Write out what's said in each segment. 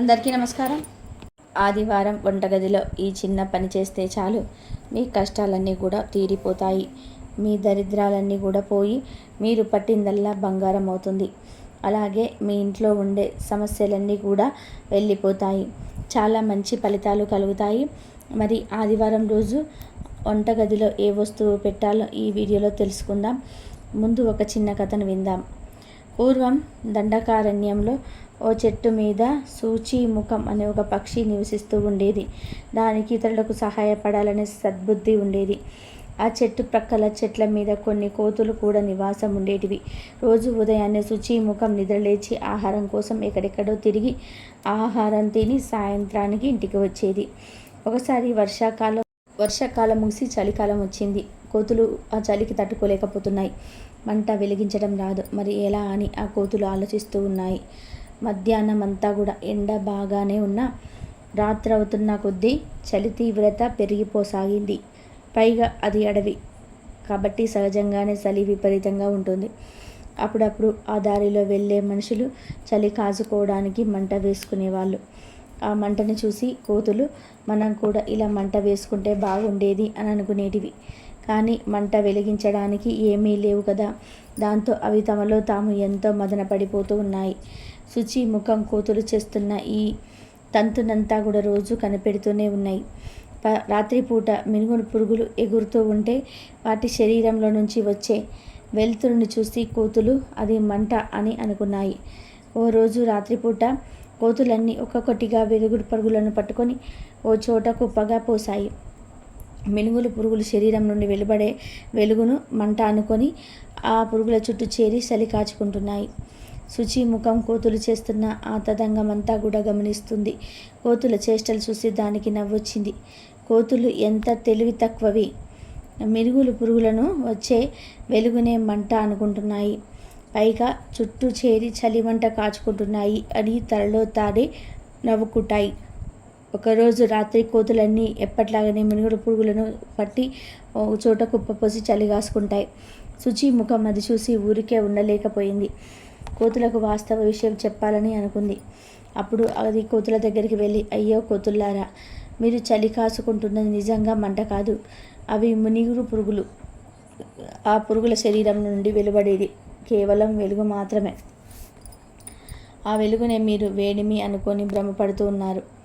అందరికీ నమస్కారం. ఆదివారం వంటగదిలో ఈ చిన్న పని చేస్తే చాలు. మీ కష్టాలన్నీ కూడా తీరిపోతాయి. మీ దరిద్రాలన్నీ కూడా పోయి మీరు పట్టిందల్లా బంగారం అవుతుంది. అలాగే మీ ఇంట్లో ఉండే సమస్యలన్నీ కూడా వెళ్ళిపోతాయి. చాలా మంచి ఫలితాలు కలుగుతాయి. మరి ఆదివారం రోజు వంటగదిలో ఏ వస్తువు పెట్టాలో ఈ వీడియోలో తెలుసుకుందాం. ముందు ఒక చిన్న కథను విందాం. పూర్వం దండకారణ్యంలో ఓ చెట్టు మీద సూచీముఖం అనే ఒక పక్షి నివసిస్తూ ఉండేది. దానికి ఇతరులకు సహాయపడాలనే సద్బుద్ధి ఉండేది. ఆ చెట్టు ప్రక్కల చెట్ల మీద కొన్ని కోతులు కూడా నివాసం ఉండేటివి. రోజు ఉదయాన్నే శుచిముఖం నిద్రలేచి ఆహారం కోసం ఎక్కడెక్కడో తిరిగి ఆహారం తిని సాయంత్రానికి ఇంటికి వచ్చేది. ఒకసారి వర్షాకాలం వర్షాకాలం ముగిసి చలికాలం వచ్చింది. కోతులు ఆ చలికి తట్టుకోలేకపోతున్నాయి. మంట వెలిగించడం రాదు. మరి ఎలా అని ఆ కోతులు ఆలోచిస్తూ ఉన్నాయి. మధ్యాహ్నం అంతా కూడా ఎండ బాగానే ఉన్నా రాత్రి అవుతున్న కొద్దీ చలి తీవ్రత పెరిగిపోసాగింది. పైగా అది అడవి. కాబట్టి సహజంగానే చలి విపరీతంగా ఉంటుంది. అప్పుడప్పుడు ఆ దారిలో వెళ్ళే మనుషులు చలి కాచుకోవడానికి మంట వేసుకునేవాళ్ళు. ఆ మంటను చూసి కోతులు మనం కూడా ఇలా మంట వేసుకుంటే బాగుండేది అని అనుకునేటివి. కానీ మంట వెలిగించడానికి ఏమీ లేవు కదా. దాంతో అవి తమలో తాము ఎంతో మదనపడిపోతూ ఉన్నాయి. శుచి ముఖం కోతులు చేస్తున్న ఈ తంతునంతా కూడా రోజు కనిపెడుతూనే ఉన్నాయి. ప రాత్రిపూట మినుగుడు పురుగులు ఎగురుతూ ఉంటే వాటి శరీరంలో నుంచి వచ్చే వెలుతురుని చూసి కోతులు అది మంట అని అనుకున్నాయి. ఓ రోజు రాత్రిపూట కోతులన్నీ ఒక్కొక్కటిగా వెలుగుడు పరుగులను పట్టుకొని ఓ చోట కుప్పగా పోసాయి మినుగులు పురుగులు శరీరం నుండి వెలువడే వెలుగును మంట అనుకొని ఆ పురుగుల చుట్టూ చేరి చలి కాచుకుంటున్నాయి. శుచి ముఖం కోతులు చేస్తున్న ఆ తదంగమంతా కూడా గమనిస్తుంది. కోతుల చేష్టలు చూసి దానికి నవ్వొచ్చింది. కోతులు ఎంత తెలివి తక్కువవి. మిరుగులు పురుగులను వచ్చే వెలుగునే మంట అనుకుంటున్నాయి. పైగా చుట్టూ చేరి చలిమంట కాచుకుంటున్నాయి అని తలలో తాడే నవ్వుకుంటాయి. ఒకరోజు రాత్రి కోతులన్నీ ఎప్పట్లాగానే మినుగుడు పురుగులను పట్టి ఒక చోట కుప్పపోసి చలి కాసుకుంటాయి. శుచి ముఖం అది చూసి ఊరికే ఉండలేకపోయింది. కోతులకు వాస్తవ విషయం చెప్పాలని అనుకుంది. అప్పుడు అది కోతుల దగ్గరికి వెళ్ళి అయ్యో కోతుల్లారా మీరు చలి కాసుకుంటున్నది నిజంగా మంట కాదు. అవి మునిగురు పురుగులు. ఆ పురుగుల శరీరం నుండి వెలువడేది కేవలం వెలుగు మాత్రమే. ఆ వెలుగునే మీరు వేడిమి అనుకొని భ్రమపడుతూ ఉన్నారు.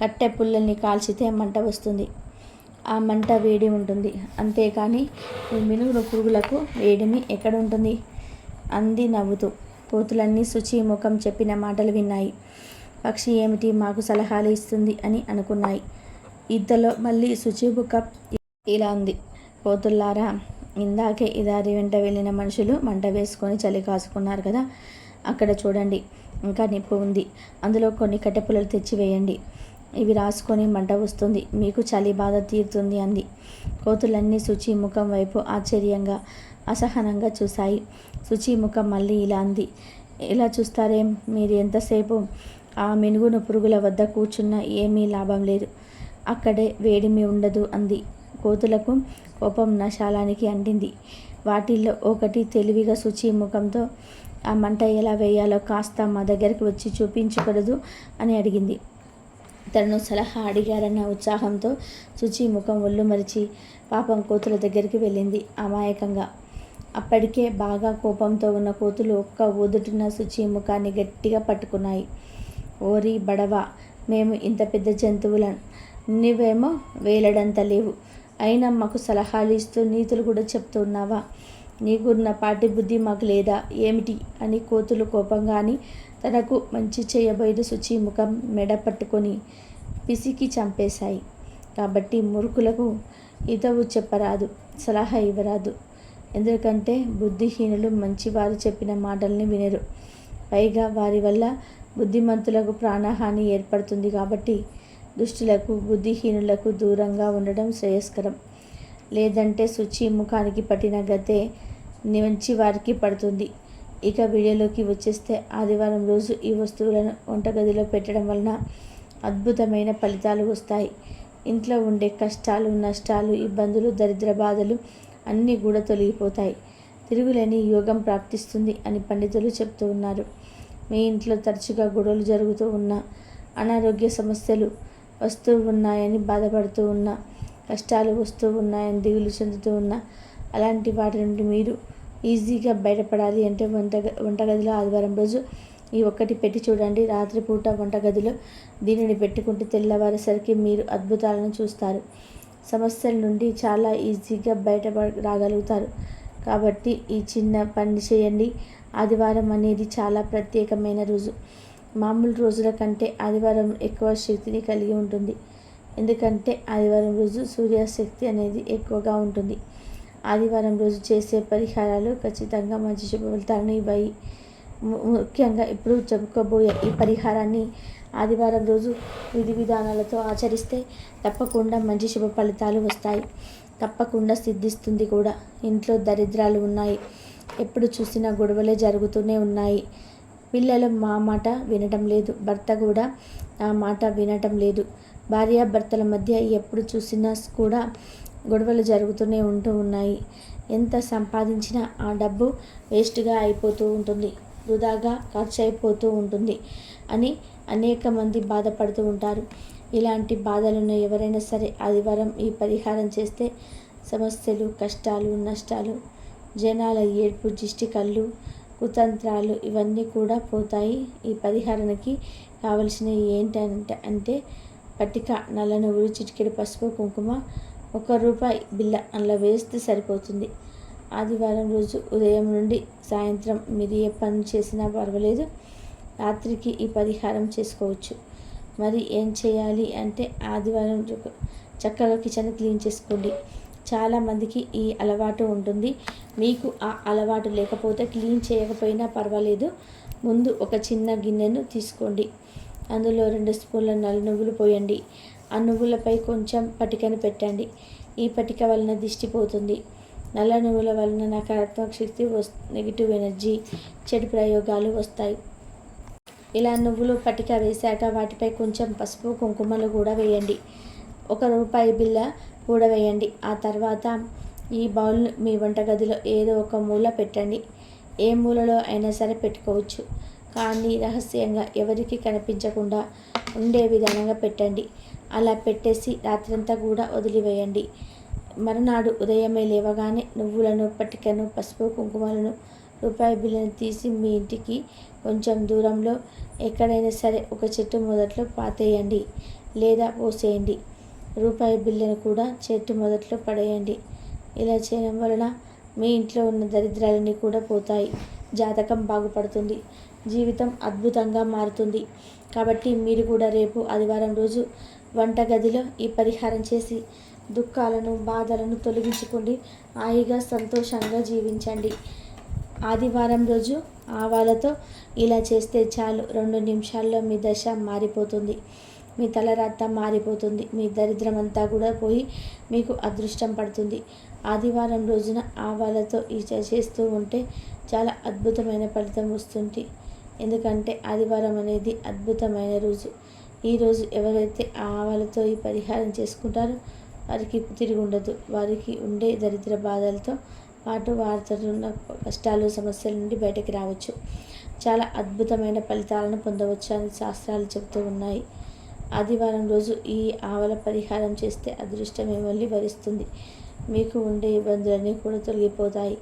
కట్టె పుల్లల్ని కాల్చితే మంట వస్తుంది. ఆ మంట వేడి ఉంటుంది. అంతేకాని ఈ మినుగురు పురుగులకు వేడిమి ఎక్కడ ఉంటుంది? అంది నవ్వుతూ. కోతులన్నీ శుచి ముఖం చెప్పిన మాటలు విన్నాయి. పక్షి ఏమిటి మాకు సలహాలు ఇస్తుంది అని అనుకున్నాయి. ఇద్దలో మళ్ళీ శుచి బుక్క ఇలా ఉంది కోతుల్లారా ఇందాకే ఇదారి వెంట వెళ్ళిన మనుషులు మంట వేసుకొని చలి కాసుకున్నారు కదా? అక్కడ చూడండి. ఇంకా నిప్పు ఉంది. అందులో కొన్ని కట్టెపుల్లలు తెచ్చి వేయండి ఇవి రాసుకొని మంట వస్తుంది. మీకు చలి బాధ తీరుతుంది అంది. కోతులన్నీ శుచి ముఖం వైపు ఆశ్చర్యంగా అసహనంగా చూశాయి. శుచి ముఖం మళ్ళీ ఇలా అంది. ఇలా చూస్తారేం మీరు ఎంతసేపు ఆ మెనుగును పురుగుల వద్ద కూర్చున్న ఏమీ లాభం లేదు. అక్కడే వేడిమి ఉండదు అంది. కోతులకు కోపం నశాలానికి అంటింది. వాటిల్లో ఒకటి తెలివిగా శుచి ముఖంతో ఆ మంట ఎలా వేయాలో కాస్త మా దగ్గరికి వచ్చి చూపించకూడదు అని అడిగింది. తనను సలహా అడిగారన్న ఉత్సాహంతో శుచి ముఖం ఒళ్ళు మరిచి పాపం కోతుల దగ్గరికి వెళ్ళింది అమాయకంగా. అప్పటికే బాగా కోపంతో ఉన్న కోతులు ఒక్క ఊదుటిన శుచి ముఖాన్ని గట్టిగా పట్టుకున్నాయి. ఓరి బడవా మేము ఇంత పెద్ద జంతువులను నువ్వేమో వేలడంత లేవు. అయినా మాకు సలహాలు ఇస్తూ నీతులు కూడా చెప్తున్నావా నీకున్న పాటి బుద్ధి మాకు లేదా? ఏమిటి? అని కోతులు కోపంగాని తనకు మంచి చేయబోయిన శుచి ముఖం మెడ పట్టుకొని పిసికి చంపేశాయి. కాబట్టి మురుకులకు ఇతవు చెప్పరాదు సలహా ఇవ్వరాదు. ఎందుకంటే బుద్ధిహీనులు మంచివారు చెప్పిన మాటల్ని వినరు. పైగా వారి వల్ల బుద్ధిమంతులకు ప్రాణహాని ఏర్పడుతుంది కాబట్టి దుష్టులకు బుద్ధిహీనులకు దూరంగా ఉండడం శ్రేయస్కరం. లేదంటే శుచి ముఖానికి పట్టిన గతే మంచి వారికి పడుతుంది. ఇక వీడియోలోకి వచ్చేస్తే ఆదివారం రోజు ఈ వస్తువులను వంటగదిలో పెట్టడం వలన అద్భుతమైన ఫలితాలు వస్తాయి. ఇంట్లో ఉండే కష్టాలు నష్టాలు ఇబ్బందులు దరిద్ర బాధలు అన్నీ కూడా తొలగిపోతాయి. తిరుగులేని యోగం ప్రాప్తిస్తుంది అని పండితులు చెప్తూ ఉన్నారు. మీ ఇంట్లో తరచుగా గొడవలు జరుగుతూ ఉన్నా అనారోగ్య సమస్యలు వస్తూ ఉన్నాయని బాధపడుతూ ఉన్నా కష్టాలు వస్తూ ఉన్నాయని దిగులు చెందుతూ ఉన్నా అలాంటి వాటి నుండి మీరు ఈజీగా బయటపడాలి అంటే వంట వంటగదిలో ఆదివారం రోజు ఈ ఒక్కటి పెట్టి చూడండి. రాత్రిపూట వంటగదిలో దీనిని పెట్టుకుంటే తెల్లవారేసరికి మీరు అద్భుతాలను చూస్తారు. సమస్యల నుండి చాలా ఈజీగా బయట రాగలుగుతారు. కాబట్టి ఈ చిన్న పని చేయండి. ఆదివారం అనేది చాలా ప్రత్యేకమైన రోజు. మామూలు రోజుల కంటే ఆదివారం ఎక్కువ శక్తిని కలిగి ఉంటుంది. ఎందుకంటే ఆదివారం రోజు సూర్యశక్తి అనేది ఎక్కువగా ఉంటుంది. ఆదివారం రోజు చేసే పరిహారాలు ఖచ్చితంగా మంచి శుభ ఫలితాలను ఇవ్వాయి ముఖ్యంగా ఇప్పుడు చెప్పుకోబోయే ఈ పరిహారాన్ని ఆదివారం రోజు విధి విధానాలతో ఆచరిస్తే తప్పకుండా మంచి శుభ ఫలితాలు వస్తాయి. తప్పకుండా సిద్ధిస్తుంది కూడా. ఇంట్లో దరిద్రాలు ఉన్నాయి. ఎప్పుడు చూసినా గొడవలే జరుగుతూనే ఉన్నాయి. పిల్లలు మా మాట వినటం లేదు. భర్త కూడా నా మాట వినటం లేదు. భార్యాభర్తల మధ్య ఎప్పుడు చూసినా కూడా గొడవలు జరుగుతూనే ఉంటూ ఉన్నాయి. ఎంత సంపాదించినా ఆ డబ్బు వేస్ట్గా అయిపోతూ ఉంటుంది. వృధాగా ఖర్చు అయిపోతూ ఉంటుంది అని అనేక మంది బాధపడుతూ ఉంటారు. ఇలాంటి బాధలను ఎవరైనా సరే ఆదివారం ఈ పరిహారం చేస్తే సమస్యలు కష్టాలు నష్టాలు జనాల ఏడ్పు జిష్టి కళ్ళు కుతంత్రాలు ఇవన్నీ కూడా పోతాయి. ఈ పరిహారానికి కావలసినవి ఏంటంటే అంటే పట్టిక నల్ల నువ్వులు చిటికెడు పసుపు కుంకుమ ఒక రూపాయి బిల్ల అందులో వేస్తే సరిపోతుంది. ఆదివారం రోజు ఉదయం నుండి సాయంత్రం మీరు ఏ పని చేసినా పర్వాలేదు. రాత్రికి ఈ పరిహారం చేసుకోవచ్చు. మరి ఏం చేయాలి అంటే ఆదివారం చక్కగా కిచెన్ క్లీన్ చేసుకోండి. చాలామందికి ఈ అలవాటు ఉంటుంది. మీకు ఆ అలవాటు లేకపోతే క్లీన్ చేయకపోయినా పర్వాలేదు. ముందు ఒక చిన్న గిన్నెను తీసుకోండి. అందులో రెండు స్పూన్ల నల్ల నువ్వులు పోయండి. ఆ నువ్వులపై కొంచెం పటికను పెట్టండి. ఈ పటిక వలన దిష్టి పోతుంది నల్ల నువ్వుల వలన నకారాత్మక శక్తి వస్ నెగిటివ్ ఎనర్జీ చెడు ప్రయోగాలు వస్తాయి. ఇలా నువ్వులు పటిక వేశాక వాటిపై కొంచెం పసుపు కుంకుమలు కూడా వేయండి. ఒక రూపాయి బిల్ల కూడా వేయండి. ఆ తర్వాత ఈ బౌల్ మీ వంటగదిలో ఏదో ఒక మూల పెట్టండి. ఏ మూలలో అయినా సరే పెట్టుకోవచ్చు. కానీ రహస్యంగా ఎవరికి కనిపించకుండా ఉండే విధానంగా పెట్టండి. అలా పెట్టేసి రాత్రంతా కూడా వదిలివేయండి. మరునాడు ఉదయమే లేవగానే నువ్వులను పట్టికను పసుపు కుంకుమలను రూపాయి బిల్లను తీసి మీ ఇంటికి కొంచెం దూరంలో ఎక్కడైనా సరే ఒక చెట్టు మొదట్లో పాతేయండి లేదా పోసేయండి. రూపాయి బిల్లను కూడా చెట్టు మొదట్లో పడేయండి. ఇలా చేయడం వలన మీ ఇంట్లో ఉన్న దరిద్రాలన్నీ కూడా పోతాయి. జాతకం బాగుపడుతుంది. జీవితం అద్భుతంగా మారుతుంది. కాబట్టి మీరు కూడా రేపు ఆదివారం రోజు వంటగదిలో ఈ పరిహారం చేసి దుఃఖాలను బాధలను తొలగించుకోండి. హాయిగా సంతోషంగా జీవించండి. ఆదివారం రోజు ఆవాలతో ఇలా చేస్తే చాలు. రెండు నిమిషాల్లో మీ దశ మారిపోతుంది. మీ తలరాత మారిపోతుంది. మీ దరిద్రం అంతా కూడా పోయి మీకు అదృష్టం పడుతుంది. ఆదివారం రోజున ఆవాలతో ఈ చేస్తూ ఉంటే చాలా అద్భుతమైన ఫలితం వస్తుంది. ఎందుకంటే ఆదివారం అనేది అద్భుతమైన రోజు. ఈరోజు ఎవరైతే ఆవాలతో ఈ పరిహారం చేసుకుంటారో వారికి తిరిగి ఉండదు. వారికి ఉండే దరిద్ర బాధలతో పాటు వారితోన్న కష్టాలు సమస్యల నుండి బయటకు రావచ్చు. చాలా అద్భుతమైన ఫలితాలను పొందవచ్చు అని శాస్త్రాలు చెబుతూ ఉన్నాయి. ఆదివారం రోజు ఈ ఆవల పరిహారం చేస్తే అదృష్టం మిమ్మల్ని భరిస్తుంది మీకు ఉండే ఇబ్బందులన్నీ కూడా తొలగిపోతాయి.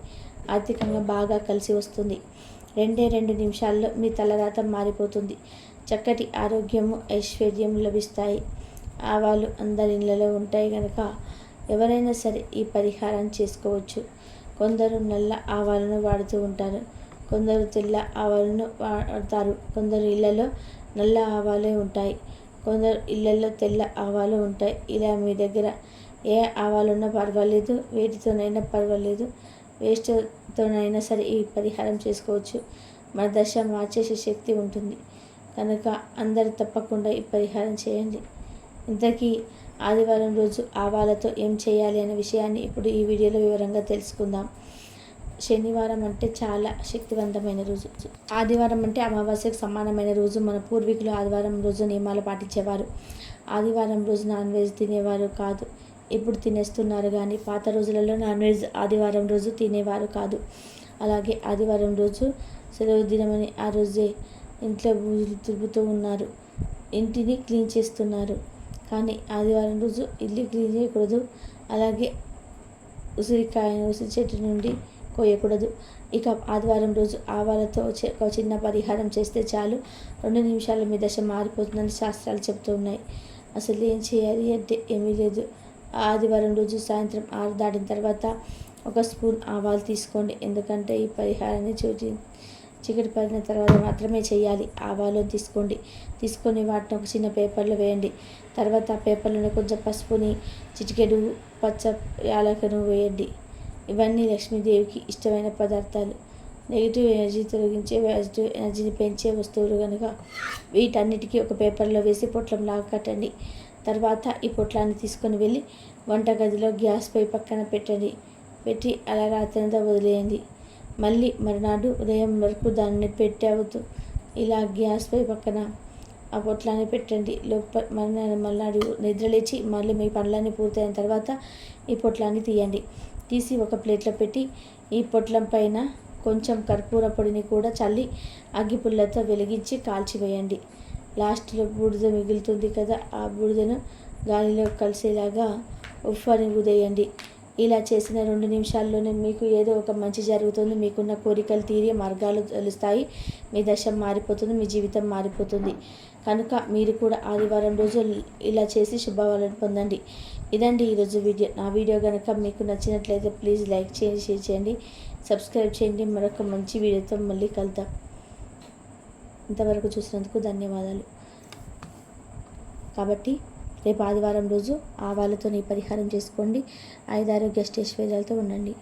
ఆర్థికంగా బాగా కలిసి వస్తుంది. రెండే రెండు నిమిషాల్లో మీ తలరాత మారిపోతుంది. చక్కటి ఆరోగ్యము ఐశ్వర్యం లభిస్తాయి. ఆవాలు అందరి ఇళ్ళలో ఉంటాయి కనుక ఎవరైనా సరే ఈ పరిహారం చేసుకోవచ్చు. కొందరు నల్ల ఆవాలను వాడుతూ ఉంటారు. కొందరు తెల్ల ఆవాలను వాడతారు. కొందరు ఇళ్ళలో నల్ల ఆవాలే ఉంటాయి. కొందరు ఇళ్ళల్లో తెల్ల ఆవాలు ఉంటాయి. ఇలా మీ దగ్గర ఏ ఆవాలున్నా పర్వాలేదు వేటితోనైనా పర్వాలేదు. వేస్ట్తోనైనా సరే ఈ పరిహారం చేసుకోవచ్చు. మన దశ మార్చేసే శక్తి ఉంటుంది. కనుక అందరు తప్పకుండా ఈ పరిహారం చేయండి. ఇంతకీ ఆదివారం రోజు ఆవాలతో ఏం చేయాలి అనే విషయాన్ని ఇప్పుడు ఈ వీడియోలో వివరంగా తెలుసుకుందాం. శనివారం అంటే చాలా శక్తివంతమైన రోజు. ఆదివారం అంటే అమావాస్యకు సమానమైన రోజు. మన పూర్వీకులు ఆదివారం రోజు నియమాలు పాటించేవారు. ఆదివారం రోజు నాన్ వెజ్ తినేవారు కాదు. ఇప్పుడు తినేస్తున్నారు కానీ పాత రోజులలో నాన్ వెజ్ ఆదివారం రోజు తినేవారు కాదు. అలాగే ఆదివారం రోజు సెలవు దినమని ఆ రోజే ఇంట్లో తిరుగుతూ ఉన్నారు. ఇంటిని క్లీన్ చేస్తున్నారు. కానీ ఆదివారం రోజు ఇల్లు క్లీన్ చేయకూడదు. అలాగే ఉసిరికాయను ఉసిరి చెట్టు నుండి కోయకూడదు. ఇక ఆదివారం రోజు ఆవాలతో ఒక చిన్న పరిహారం చేస్తే చాలు. రెండు నిమిషాల మీ దశ మారిపోతుందని శాస్త్రాలు చెబుతూ ఉన్నాయి. అసలు ఏం చేయాలి అంటే ఏమీ లేదు. ఆదివారం రోజు సాయంత్రం ఆరు దాటిన తర్వాత ఒక స్పూన్ ఆవాలు తీసుకోండి. ఎందుకంటే ఈ పరిహారాన్ని చూచి చికెన్ పడిన తర్వాత మాత్రమే చేయాలి. ఆవాలు తీసుకోండి. తీసుకొని వాటిని ఒక చిన్న పేపర్లో వేయండి. తర్వాత ఆ పేపర్లోనే కొంచెం పసుపుని చిటికెడు పచ్చ యాలకను వేయండి. ఇవన్నీ లక్ష్మీదేవికి ఇష్టమైన పదార్థాలు. నెగిటివ్ ఎనర్జీ తొలగించే పాజిటివ్ ఎనర్జీని పెంచే వస్తువులు కనుక వీటన్నిటికీ ఒక పేపర్లో వేసి పొట్లంలాగా కట్టండి. తర్వాత ఈ పొట్లాన్ని తీసుకొని వెళ్ళి వంటగదిలో గ్యాస్ పై పక్కన పెట్టండి. పెట్టి అలా రాత్రంతా వదిలేయండి. మళ్ళీ మరునాడు ఉదయం వరకు దాన్ని పెట్టవుతూ ఇలా గ్యాస్ పై పక్కన ఆ పొట్లాన్ని పెట్టండి. లోప మర్నాడు మళ్ళీ నిద్రలేచి మళ్ళీ మీ పనులన్నీ పూర్తయిన తర్వాత ఈ పొట్లాన్ని తీయండి. తీసి ఒక ప్లేట్లో పెట్టి ఈ పొట్లం పైన కొంచెం కర్పూర పొడిని కూడా చల్లి అగ్గిపుల్లతో వెలిగించి కాల్చివేయండి లాస్ట్లో బూడిద మిగులుతుంది కదా ఆ బూడిదను గాలిలో కలిసేలాగా ఉఫ్ అని ఉదేయండి. ఇలా చేసిన రెండు నిమిషాల్లోనే మీకు ఏదో ఒక మంచి జరుగుతుంది. మీకున్న కోరికలు తీరే మార్గాలు తెలుస్తాయి. మీ దశ మారిపోతుంది మీ జీవితం మారిపోతుంది. కనుక మీరు కూడా ఆదివారం రోజు ఇలా చేసి శుభవాలను పొందండి. ఇదండి ఈరోజు వీడియో. నా వీడియో కనుక మీకు నచ్చినట్లయితే ప్లీజ్ లైక్ చేయండి షేర్ చేయండి సబ్స్క్రైబ్ చేయండి. మరొక మంచి వీడియోతో మళ్ళీ కలుద్దాం. ఇంతవరకు చూసినందుకు ధన్యవాదాలు. కాబట్టి రేపు ఆదివారం రోజు ఆవాలతో పరిహారం చేసుకోండి. ఐదారోగ్య స్టేష్ ఉండండి.